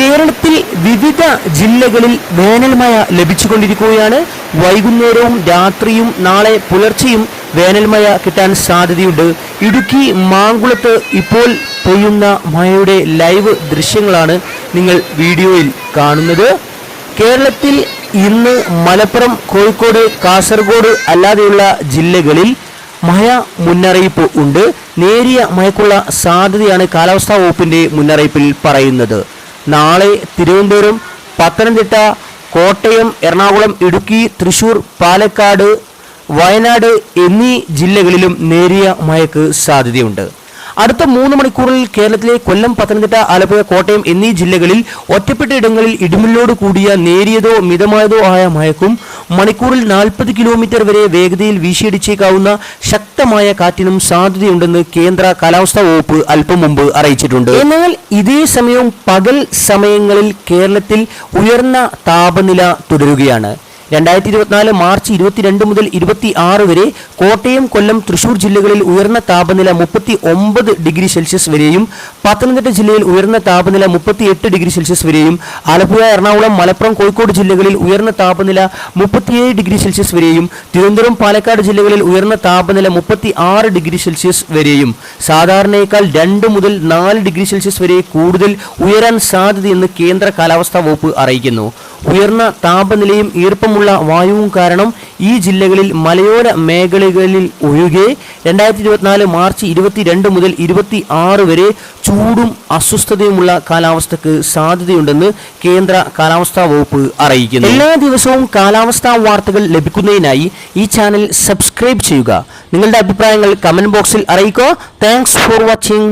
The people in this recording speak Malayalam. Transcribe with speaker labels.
Speaker 1: കേരളത്തിൽ വിവിധ ജില്ലകളിൽ വേനൽമഴ ലഭിച്ചുകൊണ്ടിരിക്കുകയാണ് വൈകുന്നേരവും രാത്രിയും നാളെ പുലർച്ചെയും വേനൽമഴ കിട്ടാൻ സാധ്യതയുണ്ട് ഇടുക്കി മാങ്കുളത്ത് ഇപ്പോൾ പെയ്യുന്ന മഴയുടെ ലൈവ് ദൃശ്യങ്ങളാണ് നിങ്ങൾ വീഡിയോയിൽ കാണുന്നത് കേരളത്തിൽ ഇന്ന് മലപ്പുറം കോഴിക്കോട് കാസർഗോഡ് അല്ലാതെയുള്ള ജില്ലകളിൽ മഴ മുന്നറിയിപ്പ് ഉണ്ട് നേരിയ മഴയ്ക്കുള്ള സാധ്യതയാണ് കാലാവസ്ഥാ വകുപ്പിന്റെ മുന്നറിയിപ്പിൽ പറയുന്നത് നാളെ തിരുവനന്തപുരം പത്തനംതിട്ട കോട്ടയം എറണാകുളം ഇടുക്കി തൃശൂർ പാലക്കാട് വയനാട് എന്നീ ജില്ലകളിലും നേരിയ മഴയ്ക്ക് സാധ്യതയുണ്ട് അടുത്ത മൂന്ന് മണിക്കൂറിൽ കേരളത്തിലെ കൊല്ലം പത്തനംതിട്ട ആലപ്പുഴ കോട്ടയം എന്നീ ജില്ലകളിൽ ഒറ്റപ്പെട്ട ഇടങ്ങളിൽ ഇടിമിന്നലോട് കൂടിയ നേരിയതോ മിതമായതോ ആയ മഴക്കും മണിക്കൂറിൽ നാൽപ്പത് കിലോമീറ്റർ വരെ വേഗതയിൽ വീശിയടിച്ചേക്കാവുന്ന ശക്തമായ കാറ്റിനും സാധ്യതയുണ്ടെന്ന് കേന്ദ്ര കാലാവസ്ഥാ വകുപ്പ് അല്പം മുമ്പ് അറിയിച്ചിട്ടുണ്ട് എന്നാൽ ഇതേ സമയം പകൽ സമയങ്ങളിൽ കേരളത്തിൽ ഉയർന്ന താപനില തുടരുകയാണ് രണ്ടായിരത്തി ഇരുപത്തിനാല് മാർച്ച് ഇരുപത്തിരണ്ട് മുതൽ ഇരുപത്തി ആറ് വരെ കോട്ടയം കൊല്ലം തൃശൂർ ജില്ലകളിൽ ഉയർന്ന താപനില മുപ്പത്തി ഒമ്പത് ഡിഗ്രി സെൽഷ്യസ് വരെയും പത്തനംതിട്ട ജില്ലയിൽ ഉയർന്ന താപനില മുപ്പത്തി എട്ട് ഡിഗ്രി സെൽഷ്യസ് വരെയും ആലപ്പുഴ എറണാകുളം മലപ്പുറം കോഴിക്കോട് ജില്ലകളിൽ ഉയർന്ന താപനില മുപ്പത്തിയേഴ് ഡിഗ്രി സെൽഷ്യസ് വരെയും തിരുവനന്തപുരം പാലക്കാട് ജില്ലകളിൽ ഉയർന്ന താപനില മുപ്പത്തി ആറ് ഡിഗ്രി സെൽഷ്യസ് വരെയും സാധാരണയേക്കാൾ രണ്ട് മുതൽ നാല് ഡിഗ്രി സെൽഷ്യസ് വരെ കൂടുതൽ ഉയരാൻ സാധ്യതയെന്ന് കേന്ദ്ര കാലാവസ്ഥാ വകുപ്പ് അറിയിക്കുന്നു ഉയർന്ന താപനിലയും ഈർപ്പമുള്ള വായുവും കാരണം ഈ ജില്ലകളിൽ മലയോര മേഖലകളിൽ ഒഴികെ രണ്ടായിരത്തി ഇരുപത്തിനാല് മാർച്ച് ഇരുപത്തിരണ്ട് മുതൽ ഇരുപത്തി ആറ് വരെ ചൂടും അസ്വസ്ഥതയുമുള്ള കാലാവസ്ഥക്ക് സാധ്യതയുണ്ടെന്ന് കേന്ദ്ര കാലാവസ്ഥാ വകുപ്പ് അറിയിക്കുന്നു
Speaker 2: എല്ലാ ദിവസവും കാലാവസ്ഥാ വാർത്തകൾ ലഭിക്കുന്നതിനായി ഈ ചാനൽ സബ്സ്ക്രൈബ് ചെയ്യുക നിങ്ങളുടെ അഭിപ്രായങ്ങൾ കമൻറ്റ് ബോക്സിൽ അറിയിക്കുക താങ്ക്സ് ഫോർ വാച്ചിങ്